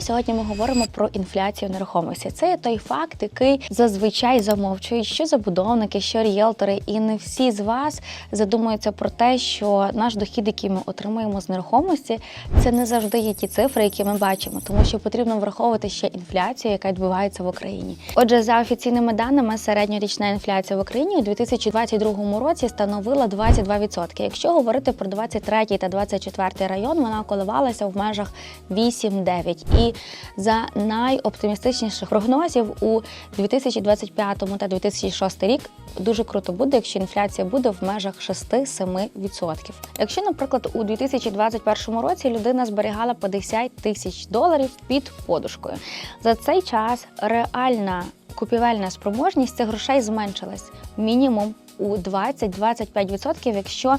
Сьогодні ми говоримо про інфляцію нерухомості. Це той факт, який зазвичай замовчують, що забудовники, що ріелтори, і не всі з вас задумуються про те, що наш дохід, який ми отримуємо з нерухомості, це не завжди є ті цифри, які ми бачимо, тому що потрібно враховувати ще інфляцію, яка відбувається в Україні. Отже, за офіційними даними, середньорічна інфляція в Україні у 2022 році становила 22%. Якщо говорити про 23 та 24 район, вона коливалася в межах 8-9. І за найоптимістичніших прогнозів у 2025 та 2006 рік дуже круто буде, якщо інфляція буде в межах 6-7%. Якщо, наприклад, у 2021 році людина зберігала 50 тисяч доларів під подушкою, за цей час реальна купівельна спроможність цих грошей зменшилась. Мінімум у 20-25%, якщо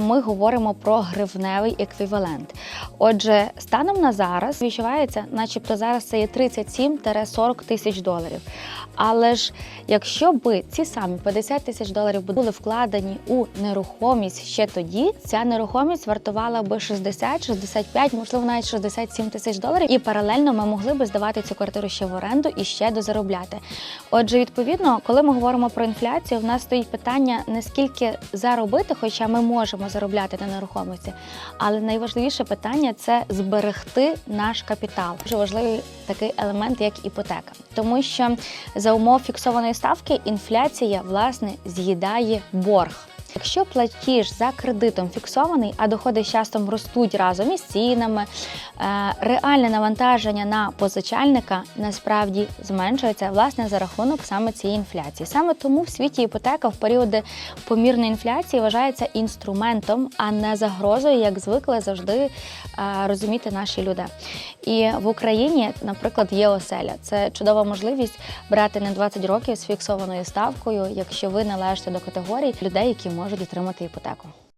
ми говоримо про гривневий еквівалент. Отже, станом на зараз відчувається, начебто зараз це є 37-40 тисяч доларів. Але ж якщо би ці самі 50 тисяч доларів були вкладені у нерухомість ще тоді, ця нерухомість вартувала би 60, 65, можливо, навіть 67 тисяч доларів, і паралельно ми могли би здавати цю квартиру ще в оренду і ще дозаробляти. Отже, відповідно, коли ми говоримо про інфляцію, в нас стоїть питання не скільки заробити, хоча ми можемо заробляти на нерухомості, але найважливіше питання це зберегти наш капітал. Дуже важливий такий елемент, як іпотека, тому що за умов фіксованої ставки інфляція власне з'їдає борг. Якщо платіж за кредитом фіксований, а доходи з часом ростуть разом із цінами, е, реальне навантаження на позичальника насправді зменшується власне за рахунок саме цієї інфляції. Саме тому в світі іпотека в періоди помірної інфляції вважається інструментом, а не загрозою, як звикли завжди розуміти наші люди. І в Україні, наприклад, є оселя. Це чудова можливість брати на 20 років з фіксованою ставкою, якщо ви належите до категорії людей, які можуть отримати іпотеку.